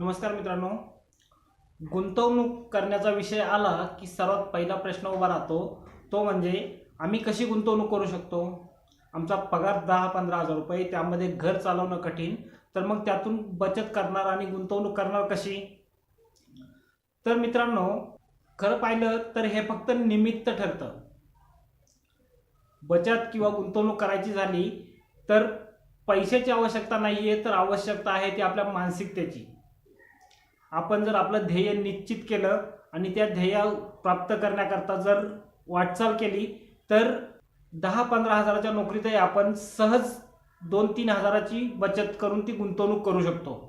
नमस्कार मित्रांनो. गुंतवणूक करण्याचा विषय आला की सर्वात पहिला प्रश्न उभा राहतो तो म्हणजे आम्ही कशी गुंतवणूक करू शकतो? आमचा पगार दहा पंधरा हजार रुपये त्यामध्ये घर चालवणं कठीण तर मग त्यातून बचत करणार आणि गुंतवणूक करणार कशी? तर मित्रांनो खरं पाहिलं तर हे फक्त निमित्त ठरतं. बचत किंवा गुंतवणूक करायची झाली तर पैशाची आवश्यकता नाही आहे तर आवश्यकता आहे ती आपल्या मानसिकतेची. आपण जर आपलं ध्येय निश्चित केलं आणि त्या ध्येय प्राप्त करण्याकरता जर वाटचाल केली तर दहा पंधरा हजाराच्या नोकरीतही आपण सहज दोन तीन हजाराची बचत करून ती गुंतवणूक करू शकतो.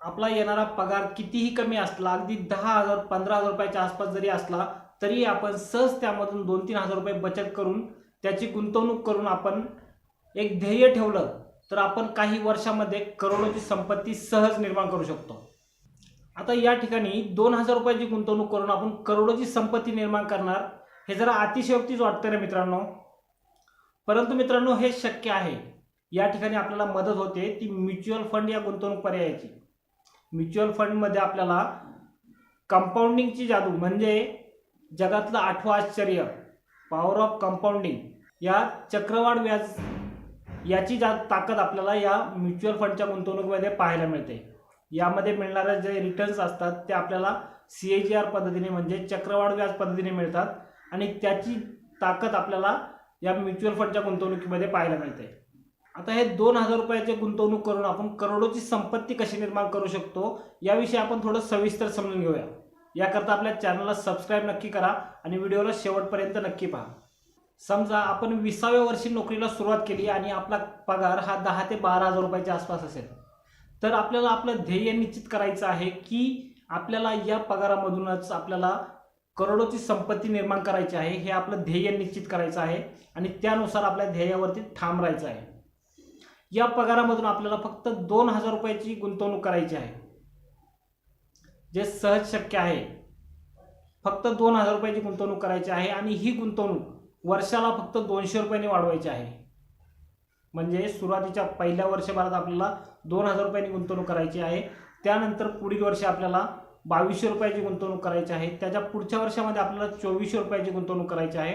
आपला येणारा पगार कितीही कमी असला अगदी दहा हजार पंधरा हजार रुपयाच्या आसपास जरी असला तरी आपण सहज त्यामधून दोन तीन हजार रुपये बचत करून त्याची गुंतवणूक करून आपण एक ध्येय ठेवलं तर आपण काही वर्षामध्ये करोडोची संपत्ती सहज निर्माण करू शकतो. आता या ठिकाणी दोन हजार रुपयाची गुंतवणूक करून आपण करोडोची संपत्ती निर्माण करणार हे जरा अतिशयोक्तीच वाटतं ना मित्रांनो? परंतु मित्रांनो हे शक्य आहे. या ठिकाणी आपल्याला मदत होते ती म्युच्युअल फंड या गुंतवणूक पर्यायाची. म्युच्युअल फंडमध्ये आपल्याला कंपाऊंडिंगची जादू म्हणजे जगातलं आठवं आश्चर्य पॉवर ऑफ कंपाऊंडिंग या चक्रवाढ व्याज याची जा ताकद आपल्याला या म्युच्युअल फंडच्या गुंतवणुकीमध्ये पाहायला मिळते. यामध्ये मिळणारे जे रिटर्न्स असतात ते आपल्याला सी ए जी आर पद्धतीने म्हणजे चक्रवाढ व्याज पद्धतीने मिळतात आणि त्याची ताकद आपल्याला या म्युच्युअल फंडच्या गुंतवणुकीमध्ये पाहायला मिळते. आता हे दोन हजार रुपयाचे गुंतवणूक करून आपण करोडोची संपत्ती कशी निर्माण करू शकतो याविषयी आपण थोडं सविस्तर समजून घेऊया. याकरता आपल्या चॅनलला सबस्क्राईब नक्की करा आणि व्हिडिओला शेवटपर्यंत नक्की पहा. समजा आपण विसाव्या वर्षी नोकरीला सुरुवात केली आणि आपला पगार हा दहा ते बारा हजार रुपयाच्या आसपास असेल. तर आपल्याला आपलं ध्येय निश्चित करायचं आहे की आपल्याला या पगारामधूनच आपल्याला करोडोची संपत्ती निर्माण करायची आहे हे आपलं ध्येय निश्चित करायचं आहे आणि त्यानुसार आपल्या ध्येयावरती ठाम राहायचं आहे. या पगारामधून आपल्याला फक्त दोन हजार रुपयाची गुंतवणूक करायची आहे. जे सहज शक्य आहे. फक्त दोन हजार रुपयाची गुंतवणूक करायची आहे आणि ही गुंतवणूक वर्षाला फक्त दोनशे रुपयांनी वाढवायची आहे. म्हणजे सुरुवातीच्या पहिल्या वर्षभरात आपल्याला दोन हजार रुपयांनी गुंतवणूक करायची आहे. त्यानंतर पुढील वर्षी आपल्याला बावीसशे रुपयाची गुंतवणूक करायची आहे. त्याच्या पुढच्या वर्षामध्ये आपल्याला चोवीसशे रुपयाची गुंतवणूक करायची आहे.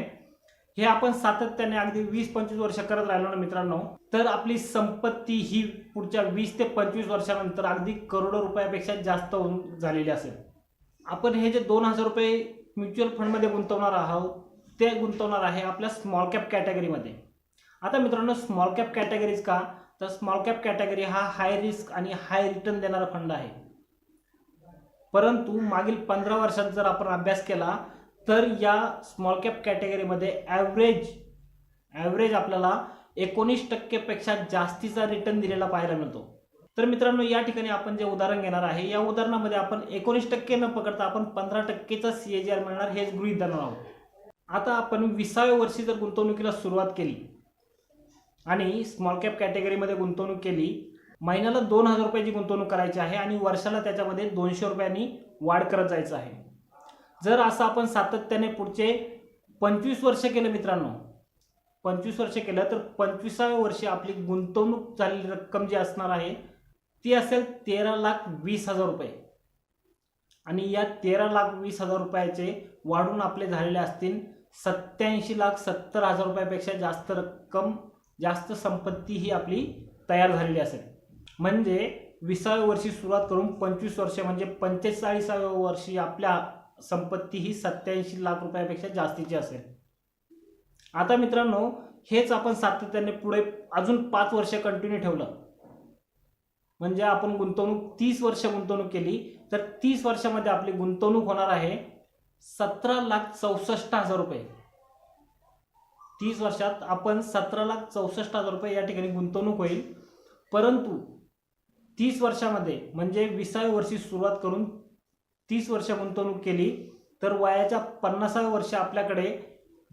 हे आपण सातत्याने अगदी वीस पंचवीस वर्ष करत राहिलो ना मित्रांनो तर आपली संपत्ती ही पुढच्या वीस ते पंचवीस वर्षानंतर अगदी करोडो रुपयापेक्षा जास्त होऊन झालेली असेल. आपण हे जे दोन हजार रुपये म्युच्युअल फंडमध्ये गुंतवणार आहोत ते गुंतवणार आहे आपल्या स्मॉल कॅप कॅटेगरीमध्ये. आता मित्रांनो स्मॉल कॅप कॅटेगरीज का? तर स्मॉल कॅप कॅटेगरी हा हाय रिस्क आणि हाय रिटर्न देणारा फंड आहे. परंतु मागील पंधरा वर्षात जर आपण अभ्यास केला तर या स्मॉल कॅप कॅटेगरीमध्ये ॲव्हरेज ॲव्हरेज आपल्याला एकोणीस टक्केपेक्षा जास्तीचा रिटर्न दिलेला पाहायला मिळतो. तर मित्रांनो या ठिकाणी आपण जे उदाहरण घेणार आहे या उदाहरणामध्ये आपण एकोणीस टक्के न पकडता आपण पंधरा टक्केचा सी ए जी आर मिळणार हेच गृहीत धरणार आहोत. आता आपण विसाव्या वर्षी जर गुंतवणुकीला सुरुवात केली आणि स्मॉल कॅप कॅटेगरीमध्ये गुंतवणूक केली. महिन्याला दोन हजार रुपयाची गुंतवणूक करायची आहे आणि वर्षाला त्याच्यामध्ये दोनशे रुपयांनी वाढ करत जायचं आहे. जर असं आपण सातत्याने पुढचे पंचवीस वर्ष केलं मित्रांनो पंचवीस वर्ष केलं तर पंचवीसाव्या वर्षी आपली गुंतवणूक झालेली रक्कम जी असणार आहे ती असेल तेरा लाख वीस हजार रुपये. आणि या तेरा लाख वीस हजार रुपयाचे वाढून आपले झालेले असतील सत्याऐंशी लाख सत्तर हजार रुपयापेक्षा जास्त रक्कम जास्त संपत्ती ही आपली तयार झालेली असेल. म्हणजे विसाव्या वर्षी सुरुवात करून पंचवीस वर्ष म्हणजे पंचेचाळीसाव्या वर्षी आपल्या संपत्ती ही सत्याऐंशी लाख रुपयापेक्षा जास्तीची असेल. आता मित्रांनो हेच आपण सातत्याने पुढे अजून पाच वर्ष कंटिन्यू ठेवलं. म्हणजे आपण गुंतवणूक तीस वर्ष गुंतवणूक केली तर तीस वर्षामध्ये आपली गुंतवणूक होणार आहे सतरा लाख चौसष्ट हजार रुपये. तीस वर्षात आपण सतरा लाख चौसष्ट हजार रुपये या ठिकाणी गुंतवणूक होईल. परंतु तीस वर्षामध्ये म्हणजे विसाव्या वर्षी सुरुवात करून तीस वर्ष गुंतवणूक केली तर वयाच्या पन्नासाव्या वर्षी आपल्याकडे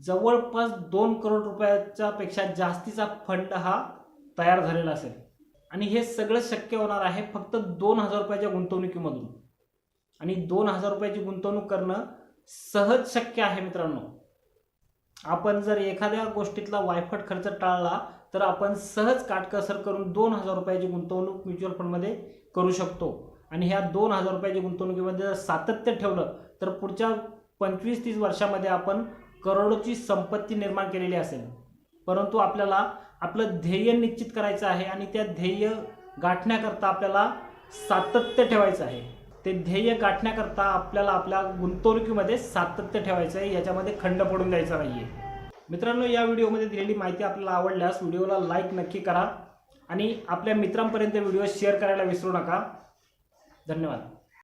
जवळपास दोन करोड रुपयाच्या पेक्षा जास्तीचा फंड हा तयार झालेला असेल. आणि हे सगळं शक्य होणार आहे फक्त दोन हजार रुपयाच्या गुंतवणुकीमधून. आणि दोन हजार रुपयाची गुंतवणूक करणं सहज शक्य आहे मित्रांनो. आपण जर एखाद्या गोष्टीतला वायफट खर्च टाळला तर आपण सहज काटकसर करून दोन हजार रुपयाची गुंतवणूक म्युच्युअल फंडमध्ये करू शकतो. आणि ह्या दोन हजार रुपयाच्या गुंतवणुकीमध्ये जर सातत्य ठेवलं तर पुढच्या पंचवीस तीस वर्षामध्ये आपण करोडोची संपत्ती निर्माण केलेली असेल. परंतु आपल्याला आपलं ध्येय निश्चित करायचं आहे आणि त्या ध्येय गाठण्याकरता आपल्याला सातत्य ठेवायचं आहे. ते ध्येय गाठण्याकरता आपल्याला आपल्या गुंतवणुकीमध्ये सातत्य ठेवायचं आहे याच्यामध्ये खंड पडून द्यायचा नाही आहे मित्रांनो या व्हिडिओमध्ये दिलेली माहिती आपल्याला आवडल्यास व्हिडिओला लाईक नक्की करा आणि आपल्या मित्रांपर्यंत व्हिडिओ शेअर करायला विसरू नका. धन्यवाद.